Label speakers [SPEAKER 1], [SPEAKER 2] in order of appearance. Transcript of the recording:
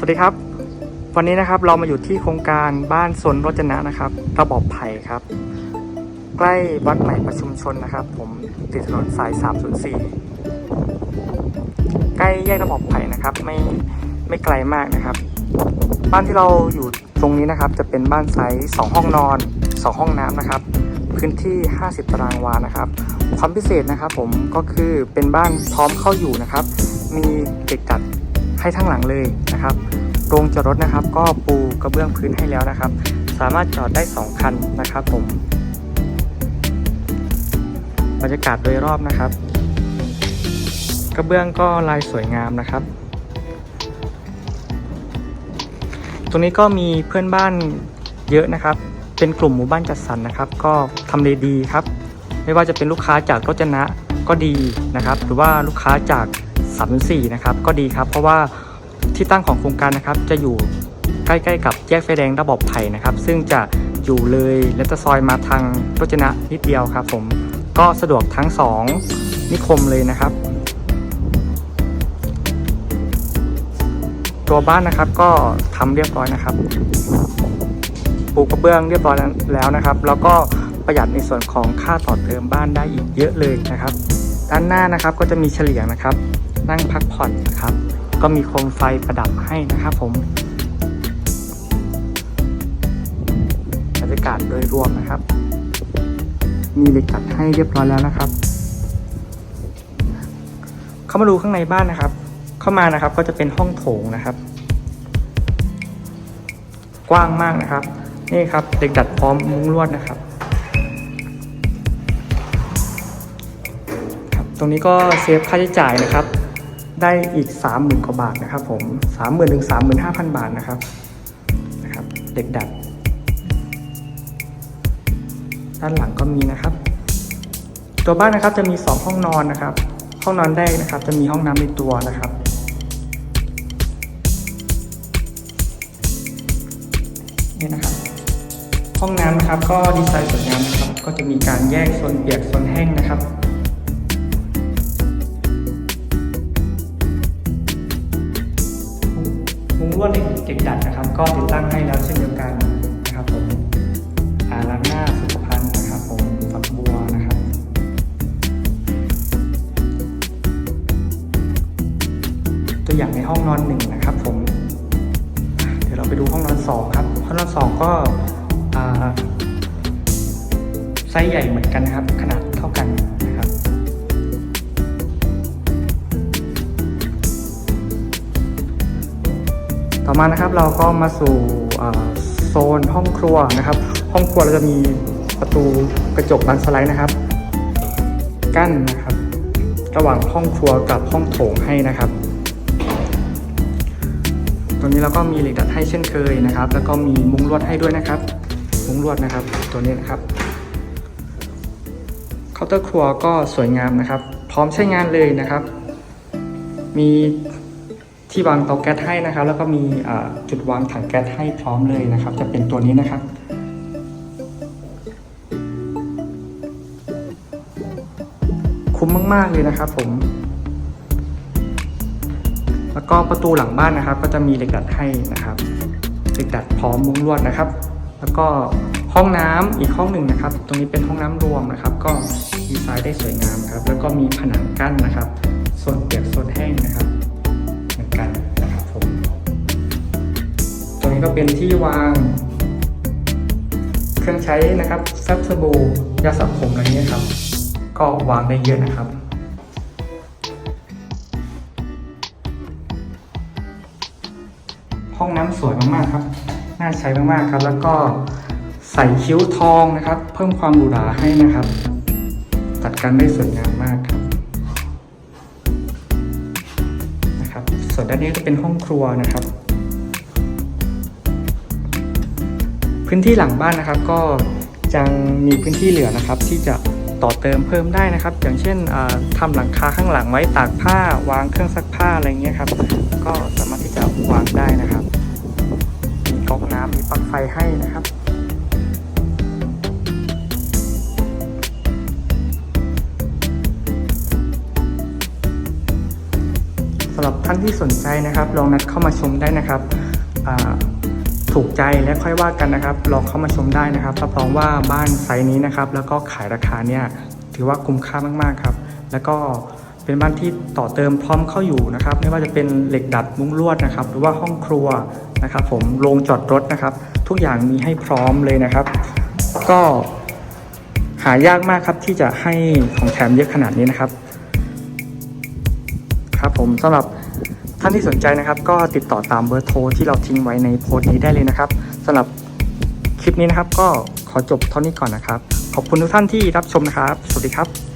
[SPEAKER 1] สวัสดีครับ วันนี้นะครับเรามาอยู่ที่โครงการบ้านสนรจนะนะครับ ระบอบไผ่ครับ ใกล้วัดใหม่ประชุมชนนะครับ ผมติดถนนสาย 304 ใกล้แยกระบอบไผ่นะครับ ไม่ไม่ไกลมากนะครับ บ้านที่เราอยู่ตรงนี้นะครับ จะเป็นบ้านไซส์2ห้องนอน 2 ห้องน้ำนะครับ พื้นที่ 50 ตารางวานะครับ ความพิเศษนะครับ ผมก็คือเป็นบ้านพร้อมเข้าอยู่นะครับ มีเด็กจัด ให้ทั้งหลังเลยนะครับโรงจอดรถนะครับ ก็ปูกระเบื้องพื้นให้แล้วนะครับ สามารถจอดได้ 2 คันนะครับผม บรรยากาศโดยรอบนะครับ กระเบื้องก็ลายสวยงามนะครับ ตรงนี้ก็มีเพื่อนบ้านเยอะนะครับ เป็นกลุ่มหมู่บ้านจัดสรรนะครับ ก็ทำเลดีครับ ไม่ว่าจะเป็นลูกค้าจากรจนะก็ดีนะครับ หรือว่าลูกค้าจาก 3-4นะครับก็ดีครับ เพราะว่าที่ตั้งของโครงการนะครับจะอยู่ใกล้ๆกับแยกไฟแดงระบบไผ่นะครับ ซึ่งจะอยู่เลยและจะซอยมาทางรจนะนิดเดียวครับผมก็สะดวกทั้งสองนิคมเลยนะครับ ตัวบ้านนะครับก็ทำเรียบร้อยนะครับปูกระเบื้องเรียบร้อยแล้วนะครับ แล้วก็ประหยัดในส่วนของค่าต่อเติมบ้านได้อีกเยอะเลยนะครับ ด้านหน้านะครับก็จะมีเฉลียงนะครับ นั่งพักผ่อนนะครับ ก็มีโคมไฟประดับให้นะครับผมบรรยากาศโดยรวมนะครับ มีเหล็กตัดให้เรียบร้อยแล้วนะครับ เข้ามาดูข้างในบ้านนะครับ เข้ามานะครับก็จะเป็นห้องโถงนะครับ กว้างมากนะครับ นี่ครับเด็กดัดพร้อมมุ้งลวดนะครับครับตรงนี้ก็เซฟค่าใช้จ่ายนะครับ ได้อีก 30,000กว่าบาทนะครับผม30,000ถึง35,000 บาทนะครับนะครับ เด็กดัด ด้านหลังก็มีนะครับ ตัวบ้านนะครับจะมี 2 ห้องนอนนะครับ ห้องนอนแรกนะครับ จะมีห้องน้ำในตัวนะครับนี่นะครับ ห้องน้ำนะครับก็ดีไซน์สวยงามนะครับ ก็จะมีการแยกโซนเปียกโซนแห้งนะครับ มุ้งลวดเก็บดัดนะครับ ก็ติดตั้งให้แล้วเช่นเดียวกันนะครับผมอ่าล้างหน้าสุขภัณฑ์นะครับผมฝักบัวนะครับตัวอย่างในห้องนอนหนึ่งนะครับผมเดี๋ยวเราไปดูห้องนอนสองครับห้องนอนสองก็ไซส์ใหญ่เหมือนกันนะครับ ขนาดเท่ากัน ต่อมานะครับเราก็มาสู่โซนห้องครัวนะครับ ห้องครัวเราจะมีประตูกระจกบานสไลด์นะครับ กั้นนะครับ ระหว่างห้องครัวกับห้องโถงให้นะครับตรงนี้เราก็มีเหล็กดัดให้เช่นเคยนะครับ แล้วก็มีมุ้งลวดให้ด้วยนะครับ มุ้งลวดนะครับ ตัวนี้นะครับเคาน์เตอร์ครัวก็สวยงามนะครับ พร้อมใช้งานเลยนะครับ มี ที่วางเตาแก๊สให้นะครับ แล้วก็มีจุดวางถังแก๊สให้พร้อมเลยนะครับ จะเป็นตัวนี้นะครับคุ้มมาก ๆ เลยนะครับผม แล้วก็ประตูหลังบ้านนะครับ ก็จะมีเหล็กดัดให้นะครับเหล็กดัดพร้อมมุ้งลวดนะครับ แล้วก็ห้องน้ำอีกห้องหนึ่งนะครับ ตรงนี้เป็นห้องน้ำรวมนะครับ ก็ดีไซน์ได้สวยงามครับ แล้วก็มีผนังกั้นนะครับโซนเปียกโซนแห้งนะครับ ก็เป็นที่วาง เครื่องใช้นะครับซับสบู่ยาสระผมอะไรเงี้ยครับ ก็วางได้เยอะนะครับห้องน้ำสวยมากๆครับ น่าใช้มากๆครับ แล้วก็ใส่คิ้วทองนะครับ เพิ่มความหรูหราให้นะครับจัดการได้สวยงามมากครับนะครับ ส่วนด้านนี้จะเป็นห้องครัวนะครับ พื้นที่หลังบ้านนะครับก็ยังมีพื้นที่เหลือนะครับที่จะต่อเติมเพิ่มได้นะครับ อย่างเช่นอ่าทำหลังคาข้างหลังไว้ตากผ้าวางเครื่องซักผ้าอะไรเงี้ยครับ ก็สามารถที่จะวางได้นะครับมีก๊อกน้ำมีปลั๊กไฟให้นะครับสำหรับท่านที่สนใจนะครับ ลองนัดเข้ามาชมได้นะครับ ถูกใจและค่อยว่ากันนะครับ ลองเข้ามาชมได้นะครับรับรองว่าบ้านไซส์นี้นะครับ แล้วก็ขายราคาเนี่ยถือว่าคุ้มค่ามากๆครับ แล้วก็เป็นบ้านที่ต่อเติมพร้อมเข้าอยู่นะครับ ไม่ว่าจะเป็นเหล็กดัดมุ้งลวดนะครับ หรือว่าห้องครัวนะครับ ผมโรงจอดรถนะครับ ทุกอย่างมีให้พร้อมเลยนะครับ ก็หายากมากครับที่จะให้ของแถมเยอะขนาดนี้นะครับ ครับผมสำหรับานที่สนใจนะครับ ก็ติดต่อตามเบอร์โทรที่เราทิ้งไว้ในโพสต์นี้ได้เลยนะครับสำหรับคลิปนี้นะครับก็ขอจบเท่านี้ก่อนนะครับ ขอบคุณทุกท่านที่รับชมนะครับ สวัสดีครับ